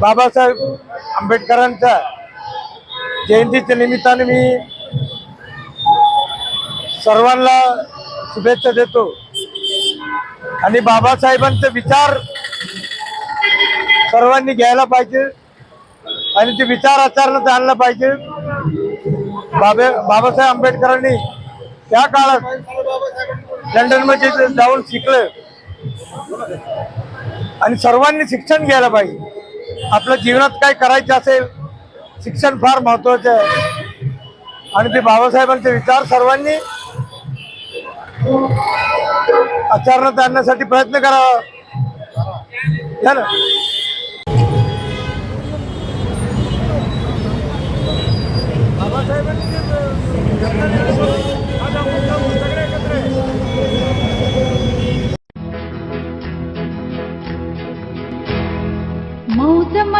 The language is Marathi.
बाबासाहेब आंबेडकरांच्या जयंतीच्या निमित्ताने मी सर्वांना शुभेच्छा देतो. आणि बाबासाहेबांचे विचार सर्वांनी घ्यायला पाहिजे आणि ते विचार आचरणात आणलं पाहिजे. बाबे बाबासाहेब आंबेडकरांनी त्या काळात लंडनमध्ये जाऊन शिकलं. आणि सर्वांनी शिक्षण घ्यायला पाहिजे. आपल्या जीवनात काय करायचं असेल शिक्षण फार महत्वाचं आहे. आणि ते बाबासाहेबांचे विचार सर्वांनी आचरणात आणण्यासाठी प्रयत्न करावा. ना?